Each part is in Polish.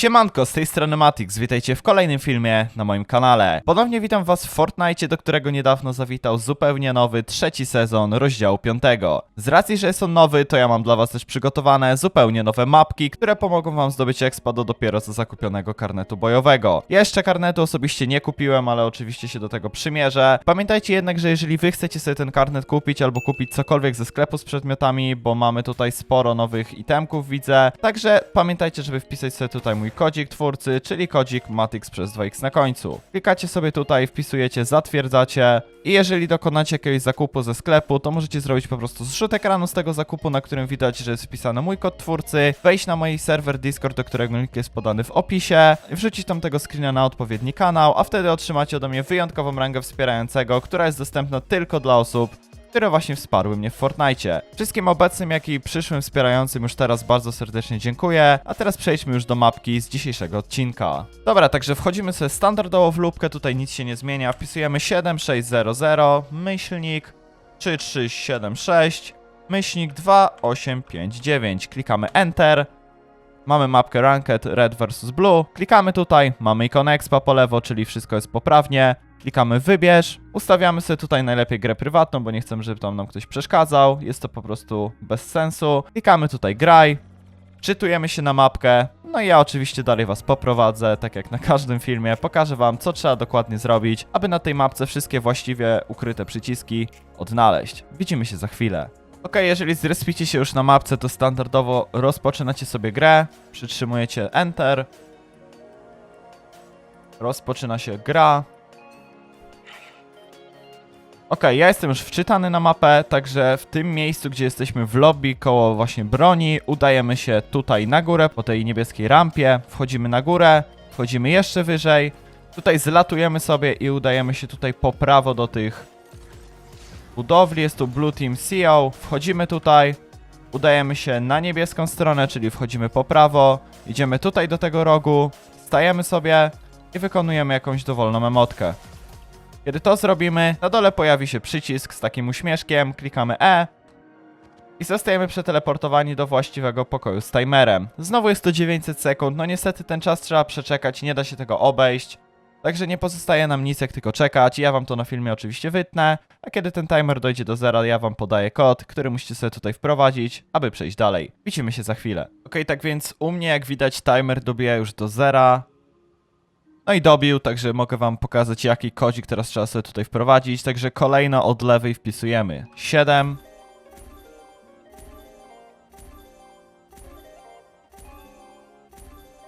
Siemanko, z tej strony Matix, witajcie w kolejnym filmie na moim kanale. Ponownie witam was w Fortnite, do którego niedawno zawitał zupełnie nowy trzeci sezon rozdziału 5. Z racji, że jest on nowy, to ja mam dla was też przygotowane zupełnie nowe mapki, które pomogą wam zdobyć expa do dopiero co zakupionego karnetu bojowego. Ja jeszcze karnetu osobiście nie kupiłem, ale oczywiście się do tego przymierzę. Pamiętajcie jednak, że jeżeli wy chcecie sobie ten karnet kupić albo kupić cokolwiek ze sklepu z przedmiotami, bo mamy tutaj sporo nowych itemków, widzę. Także pamiętajcie, żeby wpisać sobie tutaj mój kodzik twórcy, czyli kodzik Matix przez 2x na końcu. Klikacie sobie tutaj, wpisujecie, zatwierdzacie i jeżeli dokonacie jakiegoś zakupu ze sklepu, to możecie zrobić po prostu zrzut ekranu z tego zakupu, na którym widać, że jest wpisany mój kod twórcy, wejść na mój serwer Discord, do którego link jest podany w opisie, wrzucić tam tego screena na odpowiedni kanał, a wtedy otrzymacie ode mnie wyjątkową rangę wspierającego, która jest dostępna tylko dla osób, które właśnie wsparły mnie w Fortnite. Wszystkim obecnym, jak i przyszłym wspierającym już teraz bardzo serdecznie dziękuję, a teraz przejdźmy już do mapki z dzisiejszego odcinka. Dobra, także wchodzimy sobie standardowo w lubkę, tutaj nic się nie zmienia, wpisujemy 7600, myślnik 3376, myślnik 2859, klikamy Enter, Mamy mapkę Ranked Red vs Blue. Klikamy tutaj, mamy ikonę Expa po lewo, czyli wszystko jest poprawnie. Klikamy wybierz, ustawiamy sobie tutaj najlepiej grę prywatną, bo nie chcemy, żeby tam nam ktoś przeszkadzał. Jest to po prostu bez sensu. Klikamy tutaj graj, czytujemy się na mapkę. No i ja oczywiście dalej was poprowadzę, tak jak na każdym filmie. Pokażę wam, co trzeba dokładnie zrobić, aby na tej mapce wszystkie właściwie ukryte przyciski odnaleźć. Widzimy się za chwilę. Ok, jeżeli zrespicie się już na mapce, to standardowo rozpoczynacie sobie grę, przytrzymujecie Enter, rozpoczyna się gra. Ok, ja jestem już wczytany na mapę, także w tym miejscu, gdzie jesteśmy w lobby, koło właśnie broni, udajemy się tutaj na górę, po tej niebieskiej rampie, wchodzimy na górę, wchodzimy jeszcze wyżej, tutaj zlatujemy sobie i udajemy się tutaj po prawo do tych budowli, jest tu Blue Team CEO, wchodzimy tutaj, udajemy się na niebieską stronę, czyli wchodzimy po prawo, idziemy tutaj do tego rogu, stajemy sobie i wykonujemy jakąś dowolną emotkę. Kiedy to zrobimy, na dole pojawi się przycisk z takim uśmieszkiem, klikamy E i zostajemy przeteleportowani do właściwego pokoju z timerem. Znowu jest to 900 sekund, no niestety ten czas trzeba przeczekać, nie da się tego obejść. Także nie pozostaje nam nic jak tylko czekać. Ja wam to na filmie oczywiście wytnę, a kiedy ten timer dojdzie do zera, ja wam podaję kod, który musicie sobie tutaj wprowadzić, aby przejść dalej. Widzimy się za chwilę. Ok, tak więc u mnie jak widać timer dobija już do zera. No i dobił, także mogę wam pokazać jaki kodzik teraz trzeba sobie tutaj wprowadzić. Także kolejno od lewej wpisujemy 7.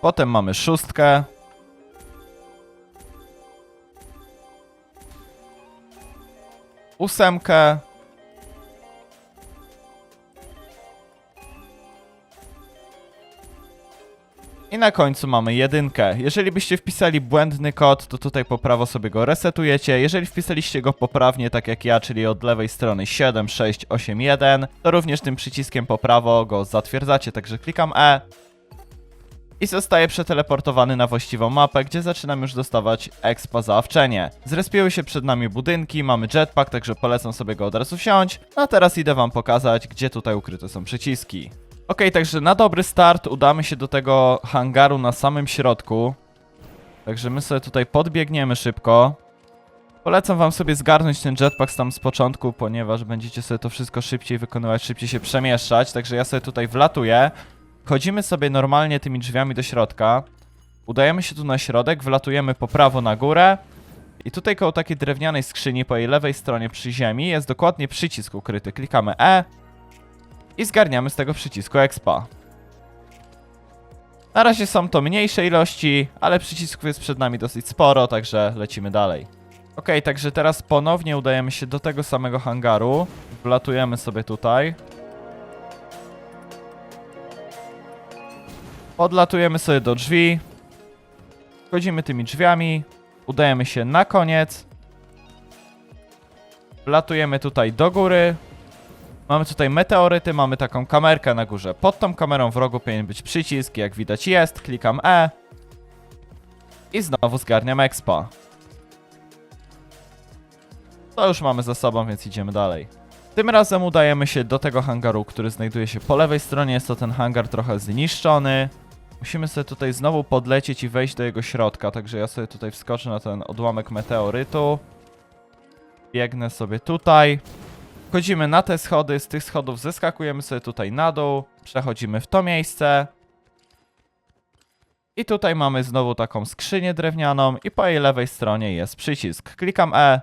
Potem mamy szóstkę. ósemkę. I na końcu mamy jedynkę. Jeżeli byście wpisali błędny kod, to tutaj po prawo sobie go resetujecie. Jeżeli wpisaliście go poprawnie, tak jak ja, czyli od lewej strony 7681, to również tym przyciskiem po prawo go zatwierdzacie. Także klikam E i zostaje przeteleportowany na właściwą mapę, gdzie zaczynam już dostawać expa za awczenie. Zrespiły się przed nami budynki, mamy jetpack, także polecam sobie go od razu wsiąść. No a teraz idę wam pokazać, gdzie tutaj ukryte są przyciski. Także na dobry start udamy się do tego hangaru na samym środku. Także my sobie tutaj podbiegniemy szybko. Polecam wam sobie zgarnąć ten jetpack tam z początku, ponieważ będziecie sobie to wszystko szybciej wykonywać, szybciej się przemieszczać. Także ja sobie tutaj wlatuję. Wchodzimy sobie normalnie tymi drzwiami do środka. Udajemy się tu na środek, wlatujemy po prawo na górę. I tutaj koło takiej drewnianej skrzyni po jej lewej stronie przy ziemi jest dokładnie przycisk ukryty. Klikamy E i zgarniamy z tego przycisku expa. Na razie są to mniejsze ilości, ale przycisków jest przed nami dosyć sporo, także lecimy dalej. Ok, także teraz ponownie udajemy się do tego samego hangaru. Wlatujemy sobie tutaj. Podlatujemy sobie do drzwi. Wchodzimy tymi drzwiami. Udajemy się na koniec. Wlatujemy tutaj do góry. Mamy tutaj meteoryty, mamy taką kamerkę na górze. Pod tą kamerą w rogu powinien być przycisk, jak widać jest. Klikam E. I znowu zgarniam expa. To już mamy za sobą, więc idziemy dalej. Tym razem udajemy się do tego hangaru, który znajduje się po lewej stronie. Jest to ten hangar trochę zniszczony. Musimy sobie tutaj znowu podlecieć i wejść do jego środka, także ja sobie tutaj wskoczę na ten odłamek meteorytu. Biegnę sobie tutaj. Wchodzimy na te schody, z tych schodów zeskakujemy sobie tutaj na dół, przechodzimy w to miejsce. I tutaj mamy znowu taką skrzynię drewnianą i po jej lewej stronie jest przycisk. Klikam E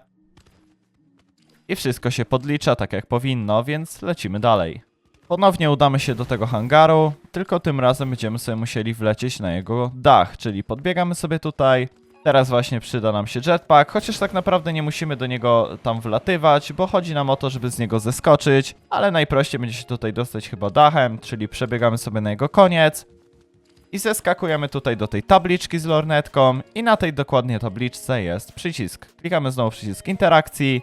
i wszystko się podlicza tak jak powinno, więc lecimy dalej. Ponownie udamy się do tego hangaru, tylko tym razem będziemy sobie musieli wlecieć na jego dach, czyli podbiegamy sobie tutaj. Teraz właśnie przyda nam się jetpack, chociaż tak naprawdę nie musimy do niego tam wlatywać, bo chodzi nam o to, żeby z niego zeskoczyć, ale najprościej będzie się tutaj dostać chyba dachem, czyli przebiegamy sobie na jego koniec i zeskakujemy tutaj do tej tabliczki z lornetką i na tej dokładnie tabliczce jest przycisk. Klikamy znowu przycisk interakcji,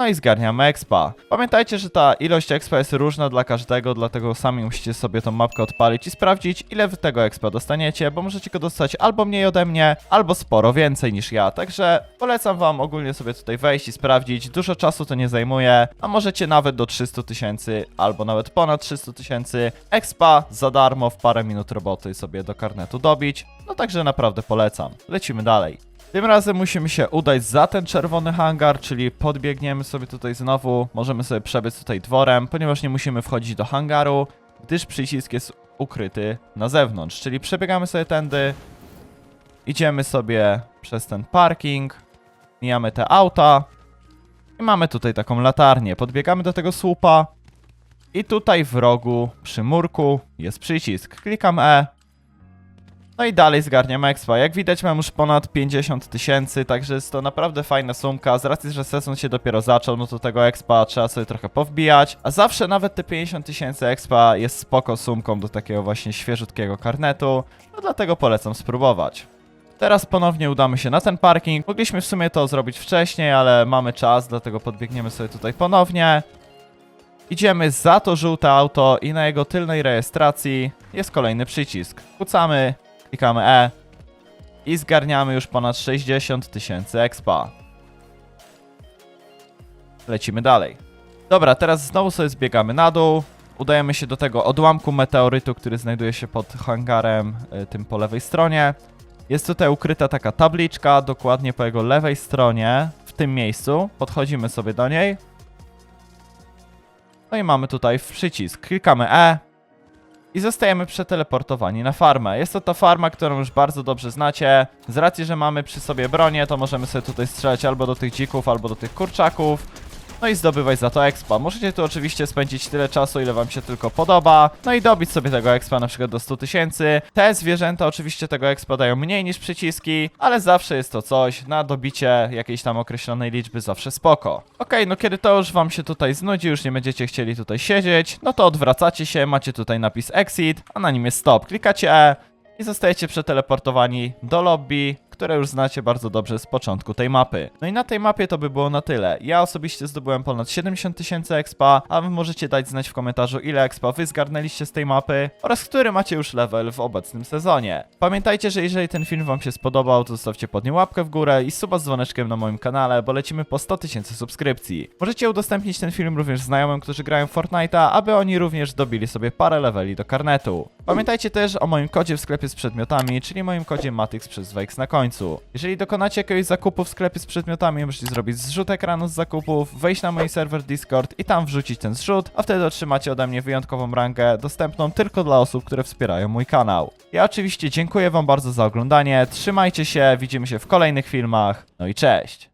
no i zgarniamy expa. Pamiętajcie, że ta ilość expa jest różna dla każdego, dlatego sami musicie sobie tą mapkę odpalić i sprawdzić, ile wy tego expa dostaniecie, bo możecie go dostać albo mniej ode mnie, albo sporo więcej niż ja. Także polecam wam ogólnie sobie tutaj wejść i sprawdzić. Dużo czasu to nie zajmuje, a możecie nawet do 300 tysięcy, albo nawet ponad 300 tysięcy expa za darmo w parę minut roboty sobie do karnetu dobić. No także naprawdę polecam. Lecimy dalej. Tym razem musimy się udać za ten czerwony hangar, czyli podbiegniemy sobie tutaj znowu, możemy sobie przebyć tutaj dworem, ponieważ nie musimy wchodzić do hangaru, gdyż przycisk jest ukryty na zewnątrz, czyli przebiegamy sobie tędy, idziemy sobie przez ten parking, mijamy te auta i mamy tutaj taką latarnię, podbiegamy do tego słupa i tutaj w rogu przy murku jest przycisk, klikam E, no i dalej zgarniam expa. Jak widać mam już ponad 50 tysięcy, także jest to naprawdę fajna sumka. Z racji, że sezon się dopiero zaczął, no to tego expa trzeba sobie trochę powbijać. A zawsze nawet te 50 tysięcy expa jest spoko sumką do takiego właśnie świeżutkiego karnetu. No dlatego polecam spróbować. Teraz ponownie udamy się na ten parking. Mogliśmy w sumie to zrobić wcześniej, ale mamy czas, dlatego podbiegniemy sobie tutaj ponownie. Idziemy za to żółte auto i na jego tylnej rejestracji jest kolejny przycisk. Kucamy, klikamy E i zgarniamy już ponad 60 tysięcy expa. Lecimy dalej. Dobra, teraz znowu sobie zbiegamy na dół. Udajemy się do tego odłamku meteorytu, który znajduje się pod hangarem, y, tym po lewej stronie. Jest tutaj ukryta taka tabliczka, dokładnie po jego lewej stronie, w tym miejscu. Podchodzimy sobie do niej. No i mamy tutaj przycisk. Klikamy E, i zostajemy przeteleportowani na farmę. Jest to ta farma, którą już bardzo dobrze znacie. Z racji, że mamy przy sobie bronię, to możemy sobie tutaj strzelać albo do tych dzików, albo do tych kurczaków. No i zdobywać za to expa. Możecie tu oczywiście spędzić tyle czasu, ile wam się tylko podoba. No i dobić sobie tego expa na przykład do 100 tysięcy. Te zwierzęta oczywiście tego expa dają mniej niż przyciski, ale zawsze jest to coś. Na dobicie jakiejś tam określonej liczby zawsze spoko. Okej, no kiedy to już wam się tutaj znudzi, już nie będziecie chcieli tutaj siedzieć, no to odwracacie się, macie tutaj napis exit, a na nim jest stop. Klikacie E i zostajecie przeteleportowani do lobby, które już znacie bardzo dobrze z początku tej mapy. No i na tej mapie to by było na tyle. Ja osobiście zdobyłem ponad 70 tysięcy expa, a wy możecie dać znać w komentarzu ile expa wy zgarnęliście z tej mapy oraz który macie już level w obecnym sezonie. Pamiętajcie, że jeżeli ten film wam się spodobał, to zostawcie pod nim łapkę w górę i suba z dzwoneczkiem na moim kanale, bo lecimy po 100 tysięcy subskrypcji. Możecie udostępnić ten film również znajomym, którzy grają Fortnite'a, aby oni również dobili sobie parę leveli do karnetu. Pamiętajcie też o moim kodzie w sklepie z przedmiotami, czyli moim kodzie Matix przez Wejks na końcu. Jeżeli dokonacie jakiegoś zakupu w sklepie z przedmiotami, możecie zrobić zrzut ekranu z zakupów, wejść na mój serwer Discord i tam wrzucić ten zrzut, a wtedy otrzymacie ode mnie wyjątkową rangę, dostępną tylko dla osób, które wspierają mój kanał. Ja oczywiście dziękuję wam bardzo za oglądanie, trzymajcie się, widzimy się w kolejnych filmach, no i cześć!